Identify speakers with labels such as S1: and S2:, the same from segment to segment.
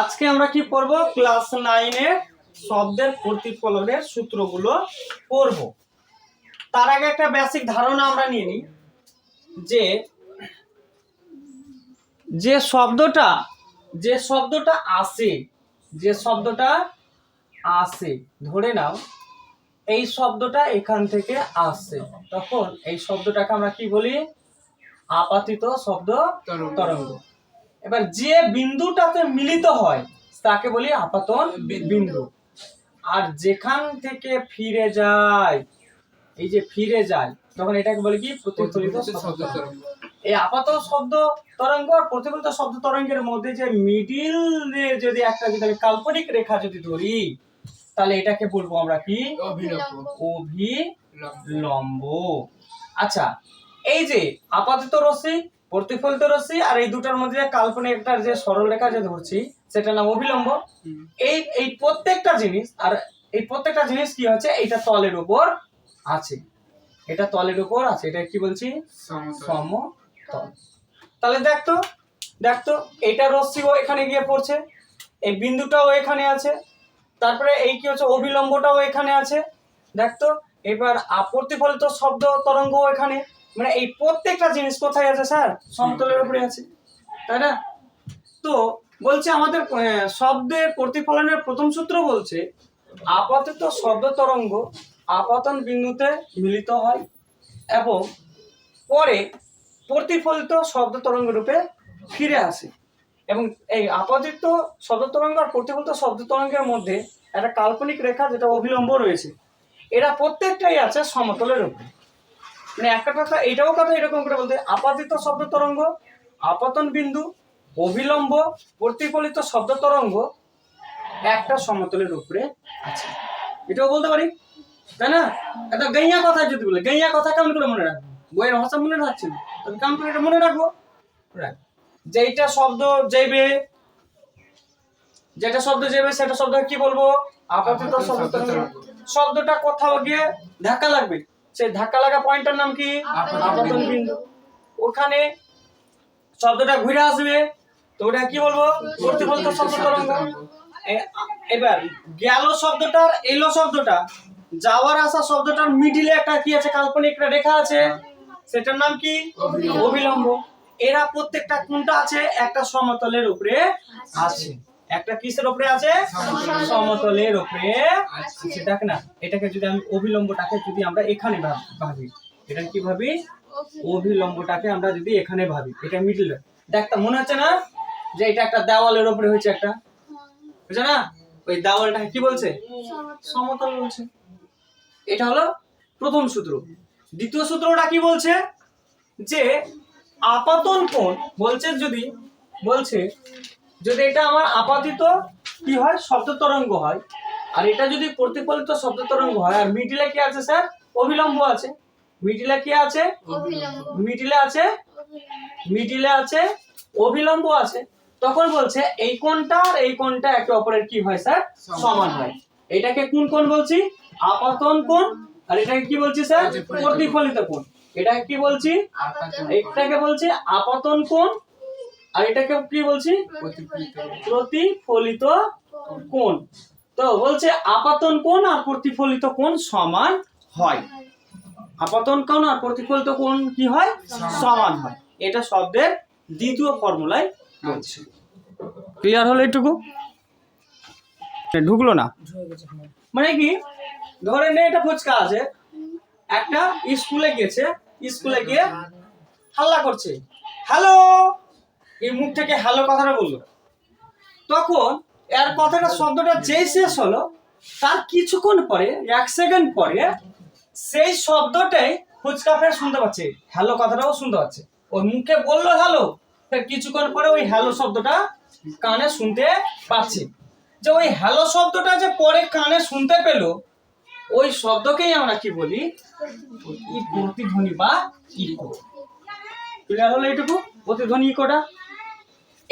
S1: আজকে আমরা কি পড়ব? ক্লাস নাইনে শব্দের প্রতিফলনের সূত্রগুলো পড়ব। তার আগে একটা বেসিক ধারণা আমরা নিয়ে নিই, যে যে শব্দটা যে শব্দটা আসে যে শব্দটা আসে ধরে নাও, এই শব্দটা এখান থেকে আসছে। তখন এই শব্দটাকে আমরা কি বলি? আপাতিত শব্দ তরঙ্গ। এবার যে বিন্দুটাতে মিলিত হয় তাকে বলি আপাতন বিন্দু। আর যেখান থেকে ফিরে যায় এই যে ফিরে যায় তখন এটাকে বলে কি? প্রতিফলিত শব্দ। তরঙ্গ। এই আপাত শব্দ তরঙ্গ আর প্রতিফলিত শব্দ তরঙ্গের মধ্যে যে মিডিল যদি একটা যদি আমি কাল্পনিক রেখা যদি ধরি তাহলে এটাকে বলব আমরা কি? অভিলম্ব। আচ্ছা এই যে আপাতত রশ্মি প্রতিফলিত রশ্মি আর এই দুটার মধ্যে কাল্পনিক একটা যে সরল রেখা যে ধরছি সেটার নাম অভিলম্ব এই এই প্রত্যেকটা জিনিস আর এই প্রত্যেকটা জিনিস কি হচ্ছে? এইটা তলের উপর আছে। এটা তলের উপর আছে। এটা কি বলছি? সমতল। তাহলে দেখতো দেখতো এইটা রশ্মিও এখানে গিয়ে পড়ছে এই বিন্দুটাও এখানে আছে তারপরে এই কি হচ্ছে? অবিলম্বটাও এখানে আছে। দেখতো এবার প্রতিফলিত শব্দ তরঙ্গও এখানে। মানে এই প্রত্যেকটা জিনিস কোথায় আছে, স্যার? সমতলের উপরে আছে, তাই না? তো বলছে আমাদের শব্দের প্রতিফলনের প্রথম সূত্র বলছে, আপাতত শব্দ তরঙ্গ আপাতন বিন্দুতে মিলিত হয় এবং পরে প্রতিফলিত শব্দ তরঙ্গ রূপে ফিরে আসে। এবং এই আপাতিত শব্দ তরঙ্গ আর প্রতিফলিত শব্দ তরঙ্গের মধ্যে একটা কাল্পনিক রেখা যেটা অবিলম্ব রয়েছে। এরা প্রত্যেকটাই আছে সমতলের উপরে। মানে একটা কথা, এটাও কথা এরকম করে বলতে, আপাতিত শব্দ তরঙ্গ, আপাতন বিন্দু, অবিলম্ব, প্রতিফলিত শব্দ তরঙ্গ একটা সমতলের উপরে আছে। এটাও বলতে পারি? তাই না? একটা গাইয়া কথা যদি বলে, গাইয়া কথা কেমন করে মনে রাখব? বইয়ের ভাষা মনে রাখছি না। তবে কেমন করে এটা মনে রাখব? রাখ। যেইটা শব্দ যাইবে, যেটা শব্দ যাবে সেটা শব্দ কি বলব? আপাতত শব্দ। শব্দটা কোথাও গিয়ে ধাক্কা লাগবে। সেই ধাক্কা লাগা পয়েন্টটার নাম কি? আপাতন বিন্দু। ওখানে শব্দটা ঘুরে আসবে। তো ওটা কি বলব? প্রতিফলিত শব্দ তরঙ্গ। এবার গেল শব্দটার এলো শব্দটা। যাওয়ার আসা শব্দটার মিডিলে একটা কি আছে? কাল্পনিক একটা রেখা আছে। সেটার নাম কি? অবিলম্ব। এরা প্রত্যেকটা কোনটা আছে একটা সমতলের উপরে আছে। একটা কিসের উপরে আছে? সমতলের উপরে। আছে। দেখ না এটাকে যদি আমি অবিলম্বটাকে যদি আমরা এখানে ভাব- ভাবি এটা কি ভাবি? অভিলম্বটাকে আমরা যদি এখানে ভাবি এটা মিডল দেখতে মনে হচ্ছে না যে এটা একটা দেওয়ালের উপরে হয়েছে একটা? বুঝছে না? ওই দেওয়ালটাকে কি বলছে? সমতল বলছে। এটা হলো প্রথম সূত্র। দ্বিতীয় সূত্রটা কি বলছে? যে আপাতন কোণ বলছে যদি বলছে যদি এটা আমার আপাতিত কি হয়? শব্দ তরঙ্গ হয়। আর এটা যদি প্রতিফলিত শব্দ তরঙ্গ হয় আর মিডিলে কি আছে স্যার? অবিলম্ব আছে। মিডিলে কি আছে? মিডিলে আছে? মিডিলে আছে অবিলম্ব আছে। তখন বলছে এই কোনটা আর এই কোনটা একে অপরের কি হয় স্যার? সমান। হয়। এটাকে কোন কোন বলছি? আপাতন কোন আর এটাকে কি বলছি স্যার? প্রতিফলিত কোন এটাকে কি বলছি? এটাকে বলছি আপাতন কোণ। আর এটাকে কি বলছি? প্রতিফলিত। কোণ। তো বলছে আপাতন কোণ আর প্রতিফলিত কোণ সমান হয়। আপাতন কোণ আর প্রতিফলিত কোণ কি হয়? সমান। হয়। এটা শব্দের দ্বিতীয় ফর্মুলায় বলছে। ক্লিয়ার হলো এটুকু ঢুকলো না? মানে কি? ধরে নে এটা ফুচকা আছে। একটা স্কুলে গেছে। স্কুলে গিয়ে হাল্লা করছে। হ্যালো? এই মুখ থেকে হ্যালো কথাটা বলল। তখন এর কথাটা, শব্দটা যেই শেষ হলো, তার কিছুক্ষণ পরে, এক সেকেন্ড পরে, সেই শব্দটাই ফুচকা ফের শুনতে পাচ্ছে। হ্যালো কথাটাও শুনতে পাচ্ছে। ওর মুখে বলল হ্যালো কিছুক্ষণ পরে ওই হ্যালো শব্দটা কানে শুনতে পাচ্ছে। যে ওই হ্যালো শব্দটা যে পরে কানে শুনতে পেল, ওই শব্দকেই আমরা কি বলি? প্রতিধ্বনি বা ইকো ক্লিয়ার হলো এইটুকু প্রতিধ্বনি ইকোটা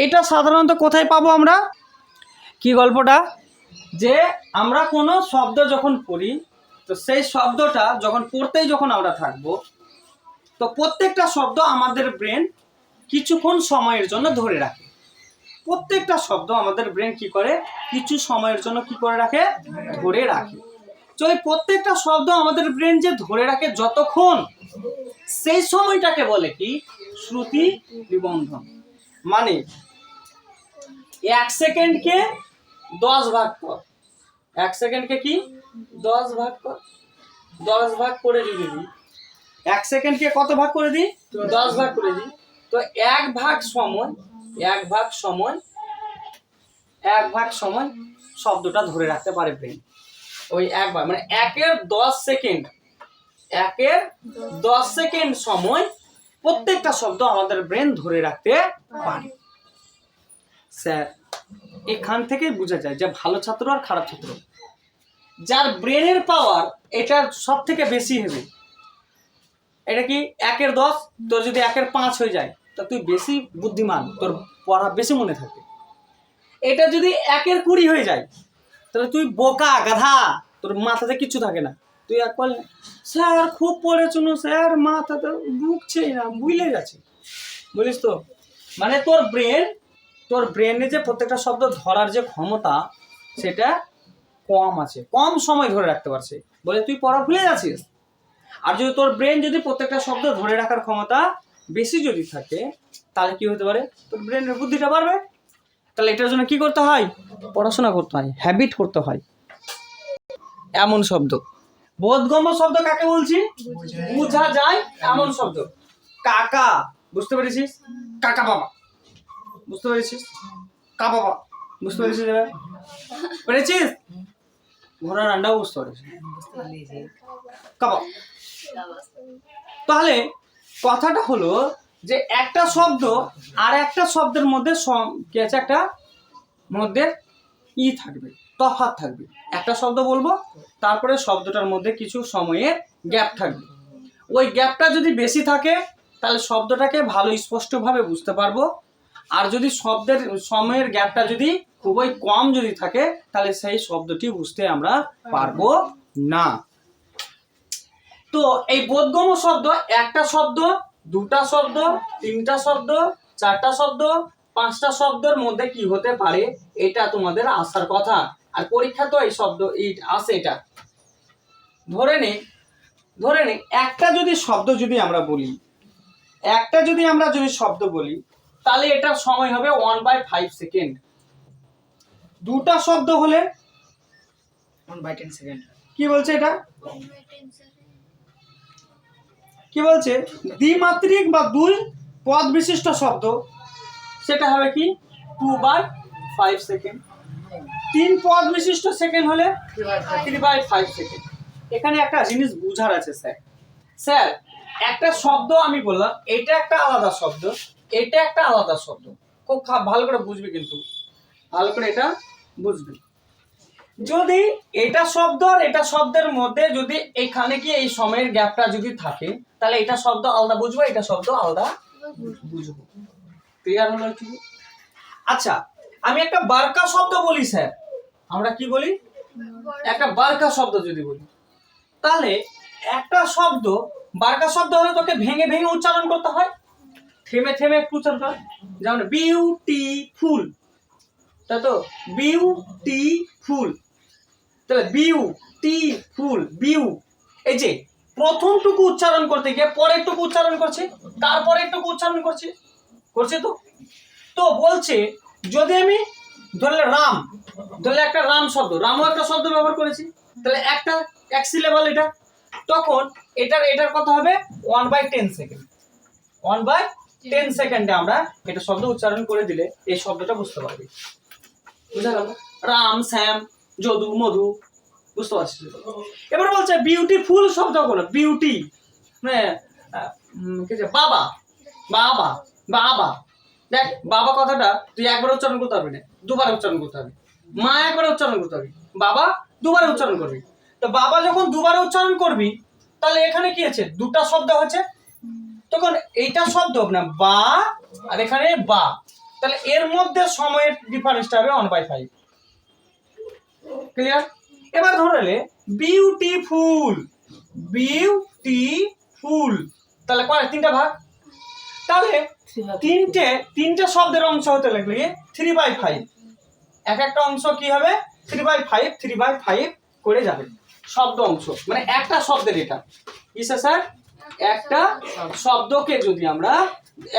S1: এটা সাধারণত কোথায় পাবো আমরা? কি গল্পটা? যে আমরা কোনো শব্দ যখন পড়ি, তো সেই শব্দটা যখন পড়তেই যখন আমরা থাকব, তো প্রত্যেকটা শব্দ আমাদের ব্রেন কিছুক্ষণ সময়ের জন্য ধরে রাখে। প্রত্যেকটা শব্দ আমাদের ব্রেন কি করে? কিছু সময়ের জন্য কি করে রাখে? ধরে রাখে। তো এই প্রত্যেকটা শব্দ আমাদের ব্রেন যে ধরে রাখে যতক্ষণ, সেই সময়টাকে বলে কি? শ্রুতি নিবন্ধন। মানে এক সেকেন্ডকে দশ ভাগ কর। এক সেকেন্ডকে কি দশ ভাগ কর। দশ ভাগ করে যদি দিই, এক সেকেন্ডকে কত ভাগ করে দিই? দশ ভাগ করে দিই। তো এক ভাগ সময় এক ভাগ সময় এক ভাগ সময় শব্দটা ধরে রাখতে পারে ব্রেন ওই এক ভাগ মানে একের দশ সেকেন্ড একের দশ সেকেন্ড সময় প্রত্যেকটা শব্দ আমাদের ব্রেন ধরে রাখতে পারে। স্যার, এখান থেকে বোঝা যায় যে ভালো ছাত্র আর খারাপ ছাত্র। যার ব্রেনের পাওয়ার এটা সব থেকে বেশি হবে এটা কি একের দশ, তোর যদি একের পাঁচ হয়ে যায়, তা তুই বেশি বুদ্ধিমান, তোর পড়া বেশি মনে থাকবে। এটা যদি একের কুড়ি হয়ে যায়, তাহলে তুই বোকা, গাধা, তোর মাথাতে কিচ্ছু থাকে না। তুই এক বল স্যার, খুব পড়েছিল স্যার? মাথাতে ঢুকছেই না বুঝলে যাচ্ছে বুঝলিস তো? মানে তোর ব্রেন তোর ব্রেনে যে প্রত্যেকটা শব্দ ধরার যে ক্ষমতা সেটা কম আছে। কম সময় ধরে রাখতে পারছে। বলে তুই পড়া ভুলে যাচ্ছিস? আর যদি তোর ব্রেন যদি প্রত্যেকটা শব্দ ধরে রাখার ক্ষমতা বেশি যদি থাকে তাহলে কি হতে পারে? তোর ব্রেনের বুদ্ধিটা বাড়বে। তাহলে এটার জন্য কি করতে হয়? পড়াশোনা করতে হয় হ্যাবিট করতে হয়। এমন শব্দ। বোধগম্য শব্দ কাকে বলছি? বোঝা যায় এমন শব্দ। কাকা। বুঝতে পেরেছিস? কাকা বাবা। বুঝতে পেরেছিস? কা বাবা, বুঝতে পেরেছিস এবার? পেরেছিস? ঘোড়ার আন্ডাও বুঝতে পেরেছিস। কাবা তাহলে কথাটা হলো যে একটা শব্দ আর একটা শব্দের মধ্যে কি আছে একটা? মধ্যে ই থাকবে, তফাৎ থাকবে। একটা শব্দ বলব, তারপরে শব্দটার মধ্যে কিছু সময়ের গ্যাপ থাকবে। ওই গ্যাপটা যদি বেশি থাকে, তাহলে শব্দটাকে ভালো স্পষ্টভাবে বুঝতে পারব। আর যদি শব্দের, সময়ের গ্যাপটা যদি খুবই কম যদি থাকে, তাহলে সেই শব্দটি বুঝতে আমরা পারব না। তো এই বোধগম শব্দ একটা শব্দ, দুটা শব্দ, তিনটা শব্দ, চারটা শব্দ, পাঁচটা শব্দের মধ্যে কি হতে পারে, এটা তোমাদের আসার কথা। আর পরীক্ষা তো এই শব্দ আসে এটা। ধরে নে ধরে নে একটা যদি শব্দ যদি আমরা বলি, একটা যদি আমরা যদি শব্দ বলি তাহলে এটা সময় হবে ওয়ান বাই ফাইভ সেকেন্ড দুটা শব্দ হলে
S2: ওয়ান বাই টেন সেকেন্ড
S1: কি বলছে এটা? কি বলছে? দ্বিমাত্রিক বা দুই পদ বিশিষ্ট শব্দ। সেটা হবে কি? টু বাই ফাইভ সেকেন্ড তিন পদ বিশিষ্ট সেকেন্ড হলে থ্রি বাই ফাইভ সেকেন্ড এখানে একটা জিনিস বুঝার আছে স্যার। স্যার একটা শব্দ আমি বললাম এটা একটা আলাদা শব্দ। এটা একটা আলাদা শব্দ। খুব ভালো করে বুঝবে কিন্তু। ভালো করে এটা বুঝবে। যদি এটা শব্দ আর এটা শব্দের মধ্যে যদি এখানে কি এই সময়ের গ্যাপটা যদি থাকে, তাহলে এটা শব্দ আলাদা বুঝব, এটা শব্দ আলাদা বুঝব। ক্লিয়ার হলো কি আচ্ছা আমি একটা বারকা শব্দ বলি, স্যার। আমরা কি বলি? একটা বারকা শব্দ যদি বলি। তাহলে একটা শব্দ, বারকা শব্দ হলে তোকে ভেঙে ভেঙে উচ্চারণ করতে হয়। থেমে থেমে একটু উচ্চারণ কর যেমন বিউটিফুল তাই তো বিউটিফুল তাহলে বিউ টি ফুল বিউ এই যে, প্রথমটুকু উচ্চারণ করতে গিয়ে পরেরটুকু উচ্চারণ করছে তারপরে তারপরেরটুকু উচ্চারণ করছে করছে তো? তো বলছে, যদি আমি ধরলে রাম ধরলে একটা রাম শব্দ, রামও একটা শব্দ ব্যবহার করেছি, তাহলে একটা, এক সিলেবল এটা। তখন এটার এটার কথা হবে? One by ten second one by ten সেকেন্ডে আমরা এটা শব্দ উচ্চারণ করে দিলে এই শব্দটা বুঝতে পারবি। বুঝা গেল? রাম, শ্যাম, যদু, মধু। বুঝতে পারছিস? এবার বলছে বিউটিফুল শব্দ বিউটি মানে কি যে, বাবা। বাবা বাবা। দেখ, বাবা কথাটা তুই একবার উচ্চারণ করতে পারবি না, দুবার উচ্চারণ করতে হবে মা একবার উচ্চারণ করতে হবে বাবা দুবার উচ্চারণ করবি। তো বাবা যখন দুবার উচ্চারণ করবি, তাহলে এখানে কি আছে? দুটা শব্দ হচ্ছে তখন এইটা শব্দ না বা আর এখানে বা। তাহলে এর মধ্যে সময়ের ডিফারেন্সটা হবে ওয়ান বাই ফাইভ ক্লিয়ার এবার ধরলে বিউটিফুল বিউটিফুল তাহলে কয় তিনটা ভাগ? তাহলে তিনটে তিনটে শব্দের অংশ হতে লাগলে থ্রি বাই ফাইভ এক একটা অংশ কি হবে? Three by five three by five করে যাবে। শব্দ অংশ মানে একটা শব্দের এটা। কিসে স্যার একটা শব্দকে যদি আমরা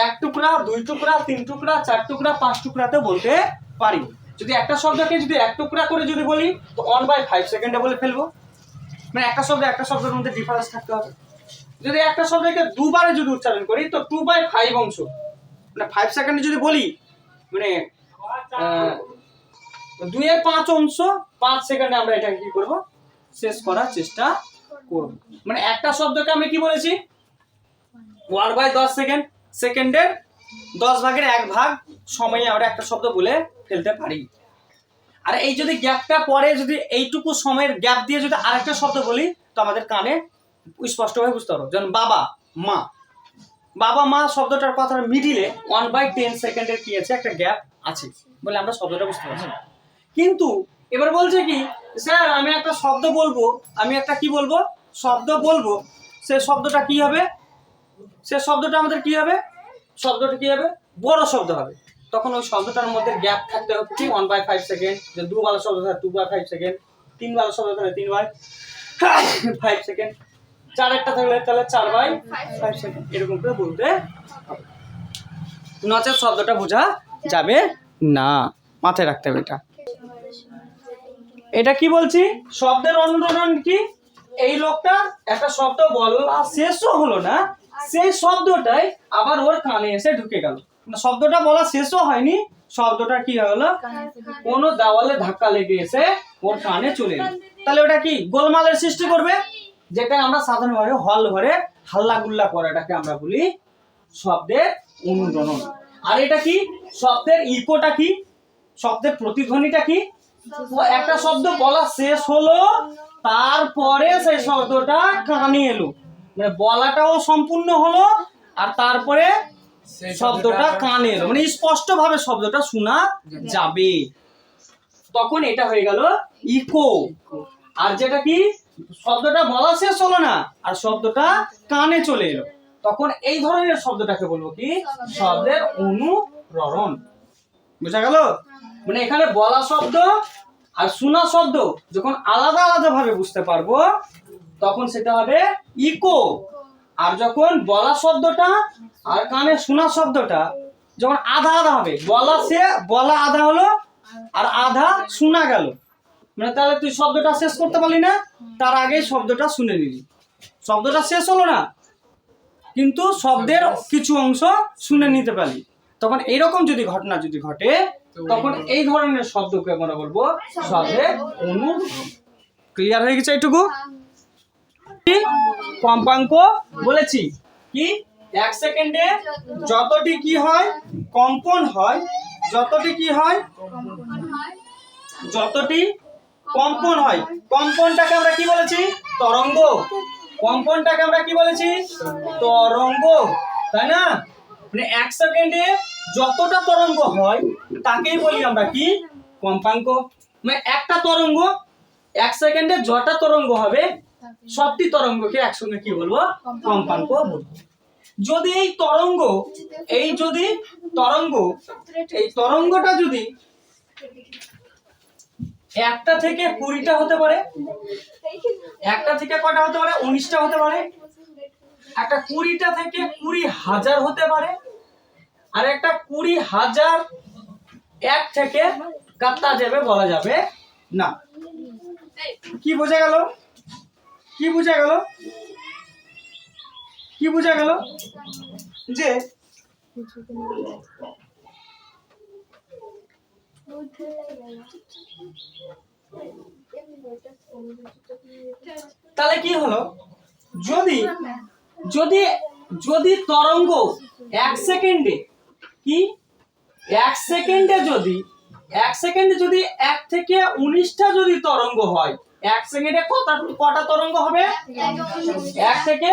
S1: এক টুকরা, দুই টুকরা, তিন টুকরা, চার টুকরা, পাঁচ টুকরাতে বলতে পারি। যদি একটা শব্দকে যদি এক টুকরা করে যদি বলি, তো ওয়ান বাই ফাইভ সেকেন্ডে বলে ফেলব। মানে একটা শব্দ একটা শব্দের মধ্যে ডিফারেন্স থাকতে হবে। যদি একটা শব্দকে দুবারে যদি উচ্চারণ করি, তো টু বাই ফাইভ অংশ। মানে ফাইভ সেকেন্ডে যদি বলি মানে দুইয়ের পাঁচ অংশ, পাঁচ সেকেন্ডে আমরা এটাকে কি করব? শেষ করার চেষ্টা মানে একটা শব্দকে আমি কি বলেছি? ওয়ান বাই দশ সেকেন্ড। সেকেন্ডের দশ ভাগের এক ভাগ সময়ে আমরা একটা শব্দ বলে ফেলতে পারি। আর এই যদি গ্যাপটা পরে যদি এইটুকু সময়ের গ্যাপ দিয়ে যদি আরেকটা শব্দ বলি, তো আমাদের কানে স্পষ্টভাবে বুঝতে পারব। যেমন বাবা, মা। বাবা, মা শব্দটার কথার মিডিলে ওয়ান বাই টেন সেকেন্ডের কি আছে? একটা গ্যাপ আছে বলে আমরা শব্দটা বুঝতে পারছি। কিন্তু এবার বলছে কি, স্যার, আমি একটা শব্দ বলব। আমি একটা কি বলব? শব্দ বলব, সে শব্দটা কি হবে? সে শব্দটা আমাদের কি হবে? শব্দটা কি হবে? বড় শব্দ হবে। তখন ওই শব্দটার মধ্যে গ্যাপ থাকতে হবে কি? ওয়ান বাই ফাইভ সেকেন্ড যে দু বালা শব্দ থাকে টু বাই ফাইভ সেকেন্ড তিন বালা শব্দ থাকে তিন বাই ফাইভ সেকেন্ড চার একটা থাকলে তাহলে চার বাই ফাইভ সেকেন্ড এরকম করে বলতে নচেত শব্দটা বোঝা যাবে না। মাথায় রাখতে হবে এটা। এটা কি বলছি? শব্দের অনুরণন কি? এই লোকটা একটা শব্দ বলা শেষও হলো না। সেই শব্দটাই আবার ওর কানে এসে ঢুকে গেল। মানে শব্দটা বলা শেষও হয়নি, শব্দটা কি হলো? কোনো দেওয়ালে ধাক্কা লেগে এসে ওর কানে চলে এলো। তাহলে ওটা কি? গোলমালের সৃষ্টি করবে? যেটা আমরা সাধারণভাবে হল ঘরে হাল্লা গুল্লা করাটাকে আমরা বলি শব্দের অনুরণন। আর এটা কি? শব্দের ইকোটা কি? শব্দের প্রতিধ্বনিটা কি? একটা শব্দ বলা শেষ হলো তারপরে সেই শব্দটা কানে এলো। মানে বলাটাও সম্পূর্ণ হলো আর তারপরে শব্দটা কানে এলো। মানে স্পষ্ট ভাবে শব্দটা শোনা যাবে। তখন এটা হয়ে গেল ইকো। আর যেটা কি? শব্দটা বলা শেষ হলো না আর শব্দটা কানে চলে এলো। তখন এই ধরনের শব্দটাকে বলব কি? শব্দের অনুরণন বুঝা গেল? মানে এখানে বলা শব্দ আর শোনা শব্দ যখন আলাদা আলাদা ভাবে বুঝতে পারব, তখন সেটা হবে ইকো আর যখন বলা শব্দটা আর কানে শোনা শব্দটা যখন আধা আধা হবে, বলা সে, বলা আধা হলো আর আধা শোনা গেল। মানে তাহলে তুই শব্দটা শেষ করতে পারলি না, তার আগে শব্দটা শুনে নিলি। শব্দটা শেষ হলো না, কিন্তু শব্দের কিছু অংশ শুনে নিতে পারলি। তখন এইরকম যদি ঘটনা যদি ঘটে তখন এই ধরনের শব্দকে আমরা বলব শব্দের অনু ক্লিয়ার হয়ে গেছে এইটুকু? কম্পাঙ্ক বলেছি। কি? এক সেকেন্ডে যতটি কি হয় কম্পন হয়। যতটি কি হয় যতটি কম্পন হয়। কম্পনটাকে আমরা কি বলেছি? তরঙ্গ। কম্পনটাকে আমরা কি বলেছি? তরঙ্গ। তাই না? মানে এক সেকেন্ডে যতটা তরঙ্গ হয়, তাকেই বলি আমরা কি? কম্পাঙ্ক। মানে একটা তরঙ্গ, এক সেকেন্ডে যটা তরঙ্গ হবে, সবটি তরঙ্গকে একসঙ্গে কি বলব? কম্পাঙ্ক বলব। যদি এই তরঙ্গ, এই যদি তরঙ্গ, এই তরঙ্গটা যদি একটা থেকে কুড়িটা হতে পারে, একটা থেকে কটা হতে পারে? উনিশটা হতে পারে? একটা কুড়িটা থেকে কুড়ি হাজার হতে পারে, আর একটা কুড়ি হাজার এক থেকে কাত্তা যাবে বলা যাবে না। কি বোঝা গেল? কি বোঝা গেল? কি বোঝা গেল? যে তাহলে কি হলো? যদি যদি যদি তরঙ্গ এক সেকেন্ডে, কি? এক সেকেন্ডে যদি, এক সেকেন্ডে যদি এক থেকে উনিশটা যদি তরঙ্গ হয়, এক সেকেন্ডে কটা কটা তরঙ্গ হবে? এক থেকে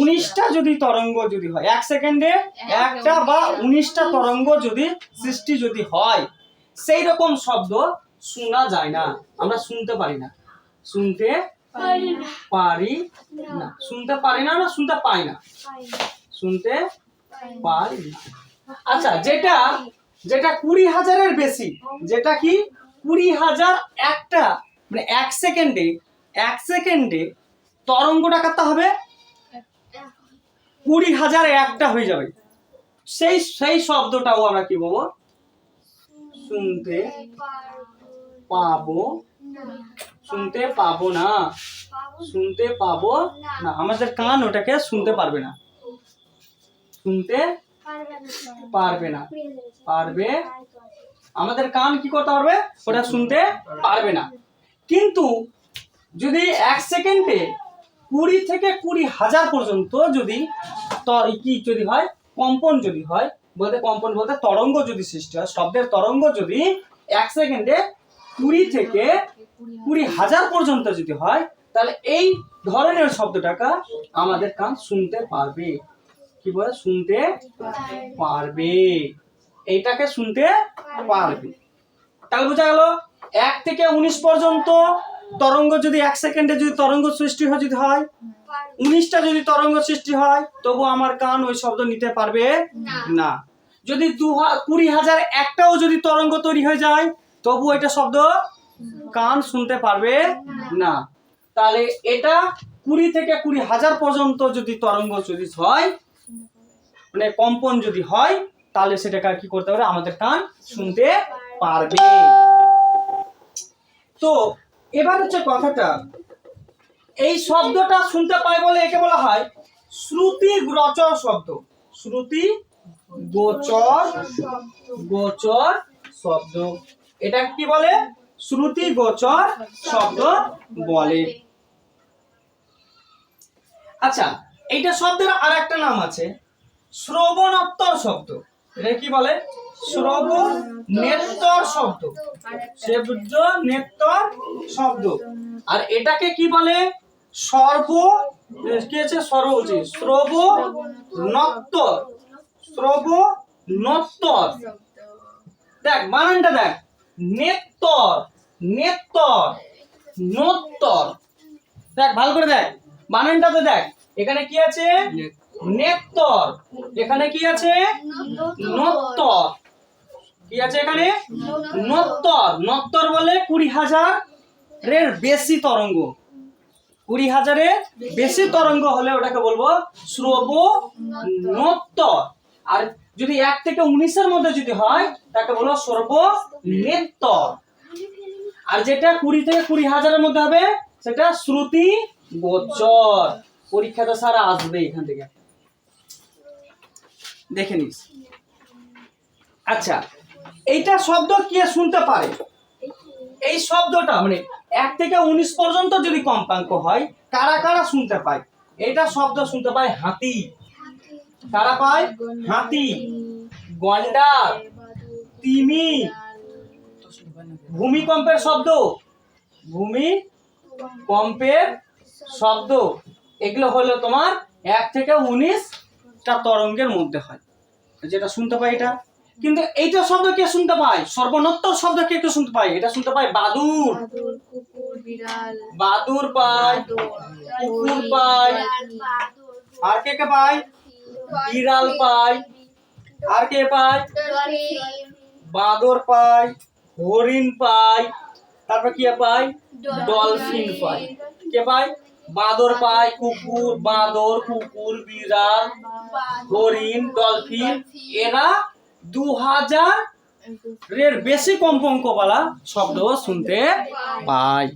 S1: উনিশটা যদি তরঙ্গ যদি হয়, এক সেকেন্ডে একটা বা উনিশটা তরঙ্গ যদি সৃষ্টি যদি হয় সেই রকম শব্দ শোনা যায় না। আমরা শুনতে পারি না। শুনতে পারি না। শুনতে পারি না না শুনতে পাই না। শুনতে পারি না। আচ্ছা যেটা যেটা কুড়ি হাজারের বেশি যেটা কি? কুড়ি হাজার একটা মানে এক সেকেন্ডে এক সেকেন্ডে তরঙ্গটা কত হবে? কুড়ি হাজার একটা হয়ে যাবে। সেই সেই শব্দটাও আমরা কি বলব? শুনতে পাবো। শুনতে পাবো না। শুনতে পাবো না। আমাদের কান ওটাকে শুনতে পারবে না। শুনতে পারবে না। পারবে। আমাদের কান কি করতে পারবে? ওটা শুনতে পারবে না। কিন্তু যদি এক সেকেন্ডে কুড়ি থেকে কুড়ি হাজার পর্যন্ত যদি কি যদি হয়, কম্পন যদি হয়, বলতে কম্পন বলতে তরঙ্গ যদি সৃষ্টি হয়, শব্দের তরঙ্গ যদি এক সেকেন্ডে কুড়ি থেকে কুড়ি হাজার পর্যন্ত যদি হয় তাহলে এই ধরনের শব্দটাকে আমাদের কান শুনতে পারবে। কি বলে? শুনতে পারবে। এইটাকে শুনতে পারবে। তাহলে বোঝা গেল এক থেকে উনিশ পর্যন্ত তরঙ্গ যদি এক সেকেন্ডে যদি তরঙ্গ সৃষ্টি হয় যদি হয় উনিশটা যদি তরঙ্গ সৃষ্টি হয় তবু আমার কান ওই শব্দ নিতে পারবে না। যদি দু কুড়ি হাজার একটাও যদি তরঙ্গ তৈরি হয়ে যায় তবু এটা শব্দ কান শুনতে পারবে না। তাহলে এটা কুড়ি থেকে কুড়ি হাজার পর্যন্ত যদি তরঙ্গ যদি হয় মানে কম্পন যদি হয়, তাহলে সেটাকে কি করতে পারে আমাদের কান শুনতে পারবে। তো এবার হচ্ছে কথাটা, এই শব্দটা শুনতে পায় বলে একে বলা হয় শ্রুতি গ্রচর শব্দ। শ্রুতি গোচর গোচর শব্দ। এটা কি বলে? শ্রুতি গোচর শব্দ বলে। আচ্ছা এইটা শব্দের আর একটা নাম আছে। শ্রবণোত্তর শব্দ। এটা কি বলে? শ্রবণ নেত্তর শব্দ। শব্দ নেত্তর শব্দ। আর এটাকে কি বলে? সর্ব, কি আছে? সর্ব হচ্ছে শ্রব নত্তর শ্রব নত্তর দেখ বানানটা দেখ। নেত্তর নেত্তর, নত্তর। দেখ, ভালো করে দেখ। বানানটাতে দেখ। এখানে কি আছে? নেত্তর। এখানে কি আছে? নত্তর। কি আছে এখানে? নত্তর। নত্তর বলে কুড়ি হাজারের বেশি তরঙ্গ। কুড়ি হাজারের বেশি তরঙ্গ হলে ওটাকে বলব শ্রব নত্তর আর যদি এক থেকে উনিশের মধ্যে যদি হয়, তাকে বলব সর্বনেত্ত আর যেটা কুড়ি থেকে কুড়ি হাজারের মধ্যে হবে, সেটা শ্রুতি গোচর। পরীক্ষাটা সারা আসবে এখান থেকে। দেখে নিস। আচ্ছা এইটা শব্দ কে শুনতে পারে? এই শব্দটা মানে এক থেকে উনিশ পর্যন্ত যদি কম্পাঙ্ক হয়, কারা কারা শুনতে পায়? এটা শব্দ শুনতে পায় হাতি। কারা পায় হাতি গন্ডার তিমি, ভূমিকম্পের শব্দ ভূমি কম্পের শব্দ। এগুলো হলো তোমার এক থেকে উনিশটা তরঙ্গের মধ্যে হয়। যেটা শুনতে পাই এটা। কিন্তু এইটা শব্দ কে শুনতে পায়? সর্বনত্তর শব্দ কে কে শুনতে পায়? এটা শুনতে পায় বাদুর
S3: বাদুর
S1: পায়, কুকুর পায়। আর কে কে পায়? বিড়াল পায় আর কে পায় বাদর পায় হরিণ পায় তারপর কি পায় ডলফিন পায় কে পায় বাদর পায় কুকুর বাদর কুকুর বিড়াল হরিণ ডলফিন এরা দু হাজার এর বেশি কম্পঙ্কওয়ালা শব্দ শুনতে পায়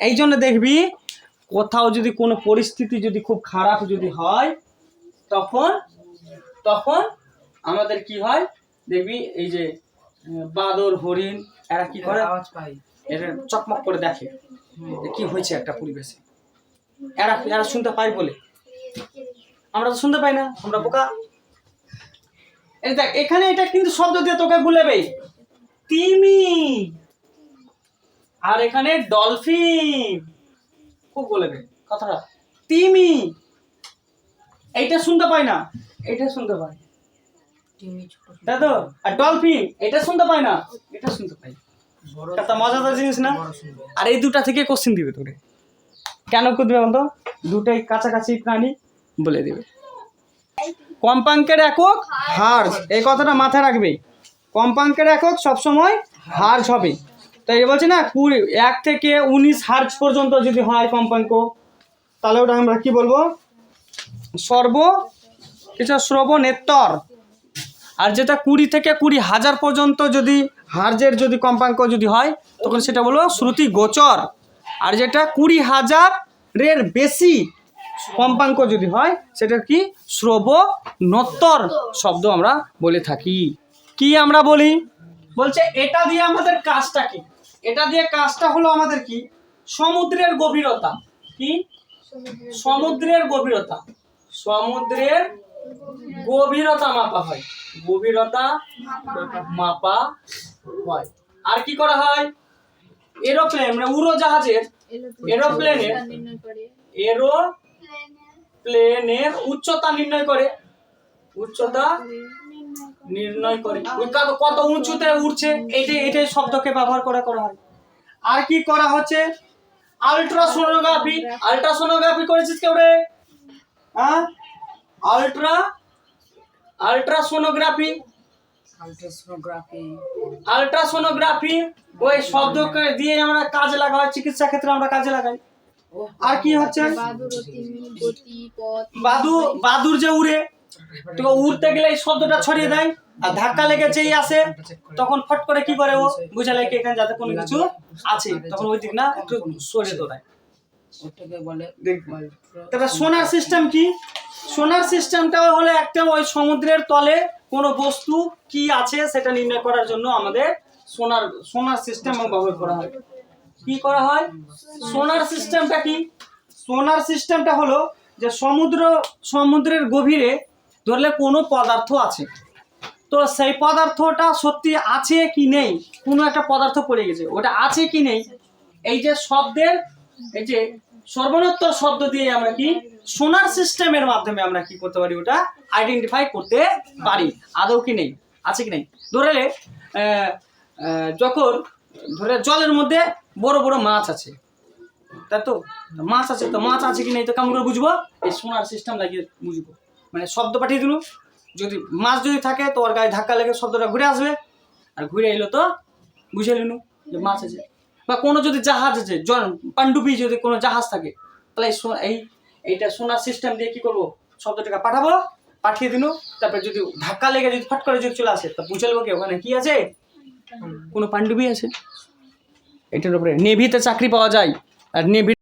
S1: এই জন্য দেখবি কোথাও যদি কোনো পরিস্থিতি যদি খুব খারাপ যদি হয় তখন তখন আমাদের কি হয়? দেখবি এই যে বাদর হরিণ এরা কি করে?
S2: আওয়াজ পাই।
S1: এরা চকমক করে দেখে কি হয়েছে একটা পরিবেশে। এরা এরা শুনতে পাই বলে। আমরা তো শুনতে পাই না আমরা বোকা। এই দেখ এখানে এটা কিন্তু শব্দ দিয়ে তোকে গুলেবে তিমি। আর এখানে ডলফিন। খুব বলেবে কথাটা। তিমি। এইটা শুনতে পাই না। এটা শুনতে পাই।
S2: টিমি
S1: তাই তো আর ডলফিন এটা শুনতে পাই না। এটা শুনতে পাই।
S2: বড়
S1: একটা মজাদার জিনিস না? আর এই দুটা থেকে কোশ্চেন দিবে তোরে। কেন করবে বলতো দুটাই কাছাকাছি প্রাণী বলে দিবে। কম্পাঙ্কের একক হার্জ। এই কথাটা মাথায় রাখবে। কম্পাঙ্কের একক সবসময় হার্জ হবে। তাই এ বলছে না কুড়ি এক থেকে উনিশ হার্জ পর্যন্ত যদি হয় কম্পাঙ্ক তাহলে ওটা আমরা কি বলব? সর্ব কিছু শ্রবণেত্তর আর যেটা কুড়ি থেকে কুড়ি হাজার পর্যন্ত যদি হার্জের যদি কম্পাঙ্ক যদি হয়, তখন সেটা বলব শ্রুতি গোচর। আর যেটা কুড়ি হাজারের বেশি কম্পাঙ্ক যদি হয়, সেটা কি? শ্রব নত্তর শব্দ আমরা বলে থাকি। কি আমরা বলি? বলছে, এটা দিয়ে আমাদের কাজটা কি? এটা দিয়ে কাজটা হলো আমাদের কি? সমুদ্রের গভীরতা। কি? সমুদ্রের গভীরতা। সমুদ্রের গভীরতা মাপা হয়। গভীরতা মাপা হয়। আর কি করা হয়? এরোপ্লেন মানে উড়োজাহাজের এরোপ্লেনের এরো প্লেনের উচ্চতা নির্ণয় করে। উচ্চতা নির্ণয় করে। কত উঁচুতে উঠছে এইটাই এটাই শব্দকে ব্যবহার করে করা হয়। আর কি করা হচ্ছে? আলট্রাসোনোগ্রাফি। আলট্রাসোনোগ্রাফি করেছিস কেউ রে? হ্যাঁ? আলট্রা আলট্রাসোনোগ্রাফি
S2: আলট্রাসোনোগ্রাফি
S1: আলট্রাসোনোগ্রাফি ওই শব্দকে দিয়ে আমরা কাজে লাগা হয় চিকিৎসা ক্ষেত্রে আমরা কাজে লাগাই। আর কি হচ্ছে? বাদু বাদুর যে উড়ে তো উড়তে গেলে এই শব্দটা ছড়িয়ে দেয় আর ধাক্কা লেগে যেই আসে তখন ফট করে কি করে ও বুঝালে কি এখানে যাতে কোনো কিছু আছে তখন ওই দিক না একটু সরে দৌড়ায় তারপরে সোনার সিস্টেম কি? সোনার সিস্টেমটা হলো একটা ওই সমুদ্রের তলে কোনো বস্তু কি আছে সেটা নির্ণয় করার জন্য আমাদের সোনার সোনার সিস্টেম ব্যবহার করা হয়। কি করা হয়? সোনার সিস্টেমটা কি? সোনার সিস্টেমটা হলো যে সমুদ্র সমুদ্রের গভীরে ধরলে কোনো পদার্থ আছে। তো সেই পদার্থটা সত্যি আছে কি নেই? কোনো একটা পদার্থ পড়ে গেছে। ওটা আছে কি নেই? এই যে শব্দের এই যে সর্বনোত্তর শব্দ দিয়ে আমরা কি সোনার সিস্টেমের মাধ্যমে আমরা কি করতে পারি ওটা আইডেন্টিফাই করতে পারি। আদৌ কি নেই? আছে কি নেই? ধরে যখন ধরে জলের মধ্যে বড় বড় মাছ আছে। তাই তো? মাছ আছে, তো মাছ আছে কি নেই? তো কেমন করে বুঝব? এই সোনার সিস্টেম লাগিয়ে বুঝব। মানে শব্দ পাঠিয়ে দিল। যদি মাছ যদি থাকে, তো ওর গায়ে ধাক্কা লেগে শব্দটা ঘুরে আসবে। আর ঘুরে এলো তো বুঝে নিল যে মাছ আছে। বা কোনো যদি জাহাজ আছে পাণ্ডুবি যদি কোনো জাহাজ থাকে, তাহলে এই এই, এইটা সোনার সিস্টেম দিয়ে কি করব? শব্দটাকে পাঠাবো, পাঠিয়ে দিল, তারপরে যদি ধাক্কা লেগে যদি ফট করে যদি চলে আসে, তা বুঝে নেব কি, ওখানে কি আছে? কোনো পাণ্ডুবি আছে? এটার উপরে নেভিতে চাকরি পাওয়া যায়, আর নেভি